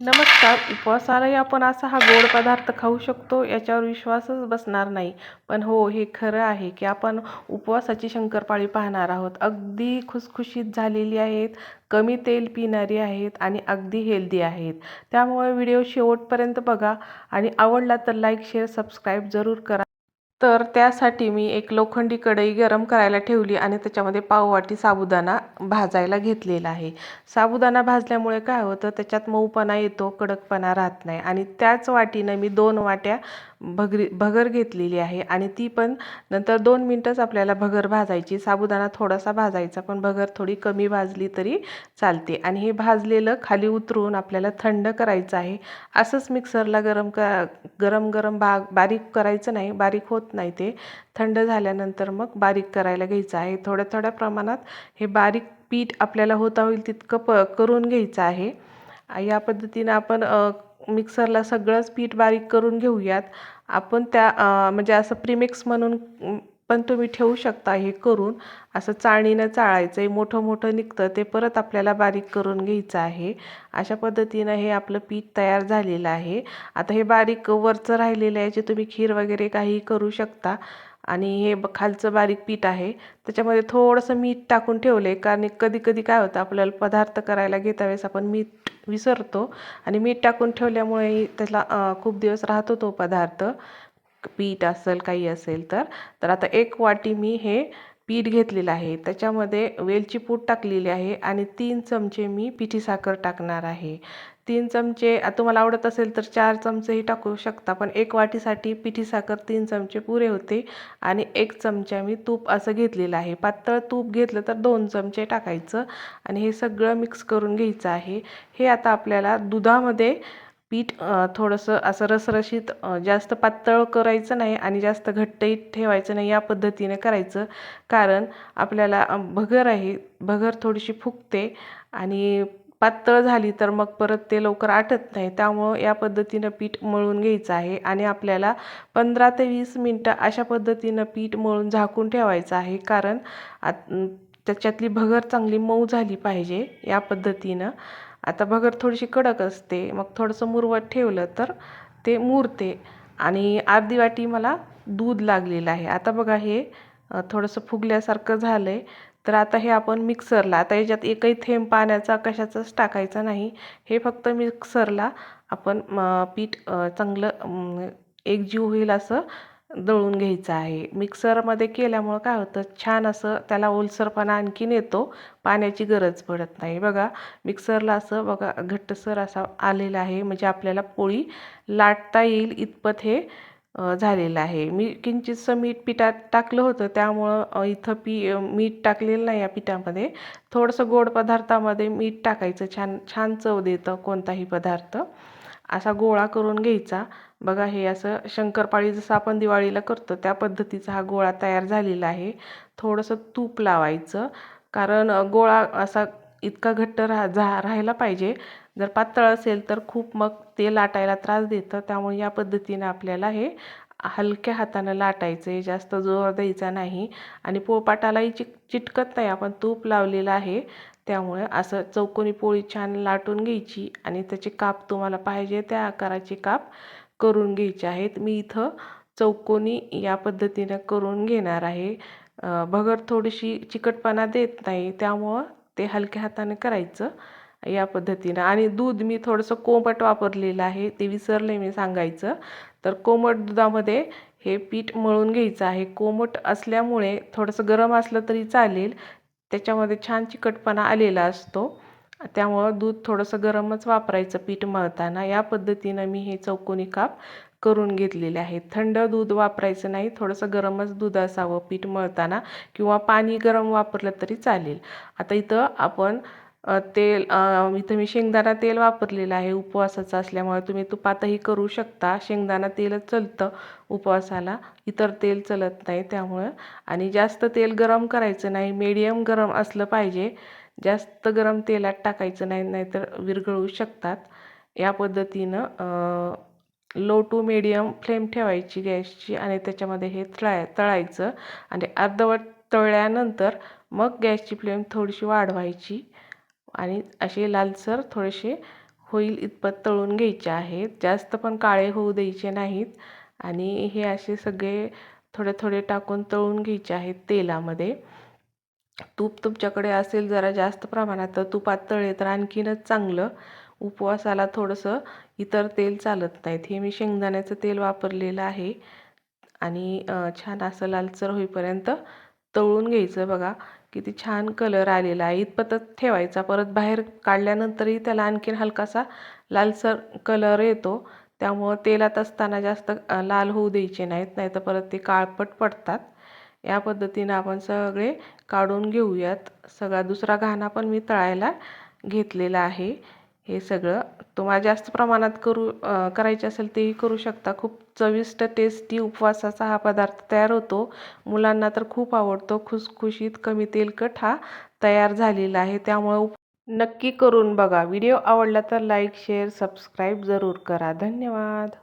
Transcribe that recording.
नमस्कार उपवासालाही आपण असा हा गोड पदार्थ खाऊ शकतो याच्यावर विश्वासच बसणार नाही. पण हो हे खरं आहे की आपण उपवासाची शंकरपाळी पाहणार आहोत. अगदी खुसखुशीत झालेली आहेत कमी तेल पिणारी आहेत आणि अगदी हेल्दी आहेत. त्यामुळे व्हिडिओ शेवटपर्यंत बघा आणि आवडला तर लाईक शेअर सबस्क्राईब जरूर करा. तर त्यासाठी मी एक लोखंडी कढई गरम करायला ठेवली आणि त्याच्यामध्ये पाववाटी साबुदाणा भाजायला घेतलेला आहे. साबुदाणा भाजल्यामुळे काय होतं त्याच्यात मऊपणा येतो कडकपणा राहत नाही. आणि त्याच वाटीनं मी दोन वाट्या भगरी भगर घेतलेली आहे आणि ती पण नंतर दोन मिनटंच आपल्याला भगर भाजायची. साबुदाणा थोडासा भाजायचा पण भगर थोडी कमी भाजली तरी चालते. आणि हे भाजलेलं खाली उतरून आपल्याला थंड करायचं आहे. असंच मिक्सरला गरम क गरम गरम बा बारीक करायचं नाही बारीक होत नाही ते. थंड झाल्यानंतर मग बारीक करायला घ्यायचं आहे. थोड्या थोड्या प्रमाणात हे बारीक पीठ आपल्याला होता होईल तितकं प करून घ्यायचं आहे. या पद्धतीनं आपण मिक्सरला सगळंच पीठ बारीक करून घेऊयात. आपण त्या म्हणजे असं प्रीमिक्स म्हणून पण तुम्ही ठेवू शकता हे करून. असं चाळणीनं चाळायचं आहे मोठं मोठं निघतं ते परत आपल्याला बारीक करून घ्यायचं आहे. अशा पद्धतीनं हे आपलं पीठ तयार झालेलं आहे. आता हे बारीक वरचं राहिलेलं आहे जे तुम्ही खीर वगैरे काही करू शकता. आणि हे ब खालचं बारीक पीठ आहे. त्याच्यामध्ये थोडंसं मीठ टाकून ठेवलं आहे कारण कधी कधी काय होतं आपल्याला पदार्थ करायला घेता वेळेस आपण मीठ विसरतो आणि मीठ टाकून ठेवल्यामुळे त्याला खूप दिवस राहतो तो पदार्थ. पीठ असेल काही असेल तर. तर आता एक वाटी मी हे पीठ घेतलेलं आहे. त्याच्यामध्ये वेलची पूड टाकलेली आहे आणि तीन चमचे मी पिठी साखर टाकणार आहे. तीन चमचे तुम्हाला आवडत असेल तर चार चमचेही टाकू शकता पण एक वाटीसाठी पिठी साखर तीन चमचे पुरे होते आणि एक चमचा मी तूप असं घेतलेलं आहे. पातळ तूप घेतलं तर दोन चमचे टाकायचं आणि हे सगळं मिक्स करून घ्यायचं आहे. हे आता आपल्याला दुधामध्ये पीठ थोडंसं असं रसरशीत जास्त पातळ करायचं नाही आणि जास्त घट्टही ठेवायचं नाही या पद्धतीने करायचं. कारण आपल्याला भगर आहे भगर थोडीशी फुगते आणि पातळ झाली तर मग परत ते लवकर आटत नाही. त्यामुळं या पद्धतीनं पीठ मळून घ्यायचं आहे आणि आपल्याला पंधरा ते वीस मिनटं अशा पद्धतीनं पीठ मळून झाकून ठेवायचं आहे. कारण त्याच्यातली भगर चांगली मऊ झाली पाहिजे या पद्धतीनं. आता भगर थोडीशी कडक असते मग थोडंसं मुरवत ठेवलं तर ते मुरते. आणि अर्धी वाटी मला दूध लागलेलं आहे. आता बघा हे थोडंसं फुगल्यासारखं झालं आहे तर आता हे आपण मिक्सरला आता याच्यात एकही थेंब पाण्याचा कशाचाच टाकायचा नाही. हे फक्त मिक्सरला आपण पीठ चांगलं एकजीव होईल असं दळून घ्यायचं आहे. मिक्सरमध्ये केल्यामुळं काय होतं छान असं त्याला ओलसरपणा आणखीन येतो पाण्याची गरज पडत नाही. बघा मिक्सरला असं बघा घट्टसर असा आलेला आहे म्हणजे आपल्याला पोळी लाटता येईल इतपत हे झालेलं आहे. मी किंचितसं मीठ पिठात टाकलं होतं. त्यामुळं इथं पी मीठ टाकलेलं नाही या पिठामध्ये. थोडंसं गोड पदार्थामध्ये मीठ टाकायचं. छान छान चव देतं कोणताही पदार्थ. असा गोळा करून घ्यायचा. बघा हे असं शंकरपाळी जसं आपण दिवाळीला करतो त्या पद्धतीचा हा गोळा तयार झालेला आहे. थोडंसं तूप लावायचं. कारण गोळा असा इतका घट्ट राहा जा राहायला पाहिजे. जर पातळ असेल तर खूप मग ते लाटायला त्रास देतं. त्यामुळे या पद्धतीनं आपल्याला हे हलक्या हातानं लाटायचं. आहे जास्त जोर द्यायचा नाही. आणि पोळपाटालाही चिक चिटकत नाही. आपण तूप लावलेलं आहे. त्यामुळे असं चौकोनी पोळी छान लाटून घ्यायची आणि त्याचे काप तुम्हाला पाहिजे त्या आकाराचे काप करून घ्यायचे आहेत. मी इथं चौकोनी या पद्धतीनं करून घेणार आहे. भगर थोडीशी चिकटपणा देत नाही. त्यामुळं ते हलक्या हाताने करायचं. या पद्धतीनं. आणि दूध मी थोडंसं कोमट वापरलेलं आहे ते विसरले मी सांगायचं. तर कोमट दुधामध्ये हे पीठ मळून घ्यायचं आहे. कोमट असल्यामुळे थोडंसं गरम असलं तरी चालेल. त्याच्यामध्ये छान चिकटपणा आलेला असतो. त्यामुळं दूध थोडंसं गरमच वापरायचं पीठ मळताना. या पद्धतीनं मी हे चौकोनी काप करून घेतलेले आहेत. थंड दूध वापरायचं नाही थोडंसं गरमच दूध असावं पीठ मळताना किंवा पाणी गरम वापरलं तरी चालेल. आता इथं आपण तेल इथं मी शेंगदाणा तेल वापरलेलं आहे उपवासाचं असल्यामुळे तुम्ही तुपातही करू शकता. शेंगदाणा तेलच चलतं उपवासाला. इतर तेल चलत नाही त्यामुळं. आणि जास्त तेल गरम करायचं नाही. मीडियम गरम असलं पाहिजे. जास्त गरम तेलात टाकायचं नाही नाहीतर विरघळू शकतात. या पद्धतीनं लो टू मीडियम फ्लेम ठेवायची गॅसची आणि त्याच्यामध्ये हे तळाय तळायचं. आणि अर्धवट तळल्यानंतर मग गॅसची फ्लेम थोडीशी वाढवायची. आणि असे लालसर थोडेसे होईल इतपत तळून घ्यायचे आहेत. जास्त पण काळे होऊ द्यायचे नाहीत. आणि हे असे सगळे थोडे थोडे टाकून तळून घ्यायचे आहेत तेलामध्ये. तूप तुमच्याकडे असेल जरा जास्त प्रमाणात तर तुपात तळले तर आणखीनच चांगलं. उपवासाला थोडंसं इतर तेल चालत नाहीत. हे मी शेंगदाण्याचं तेल वापरलेलं आहे. आणि छान असं लालसर होईपर्यंत तळून घ्यायचं बघा. किती छान कलर आलेला आहे. इतपतच ठेवायचा. परत बाहेर काढल्यानंतरही त्याला आणखीन हलकासा लालसर कलर येतो. त्यामुळं तेलात असताना जास्त लाल होऊ द्यायचे नाहीत. नाहीतर परत ते काळपट पडतात. या पद्धतीनं आपण सगळे काढून घेऊयात. सगळा दुसरा घाणा पण मी तळायला घेतलेला आहे. हे सगळं तुम्हाला जास्त प्रमाणात करू करायचे असेल तेही करू शकता. खूप चविष्ट टेस्टी उपवासाचा हा पदार्थ तयार होतो. मुलांना तर खूप आवडतो. खुसखुशीत कमी तेलकट हा तयार झालेला आहे. त्यामुळे उप नक्की करून बघा. व्हिडिओ आवडला तर लाईक शेअर सबस्क्राईब जरूर करा. धन्यवाद.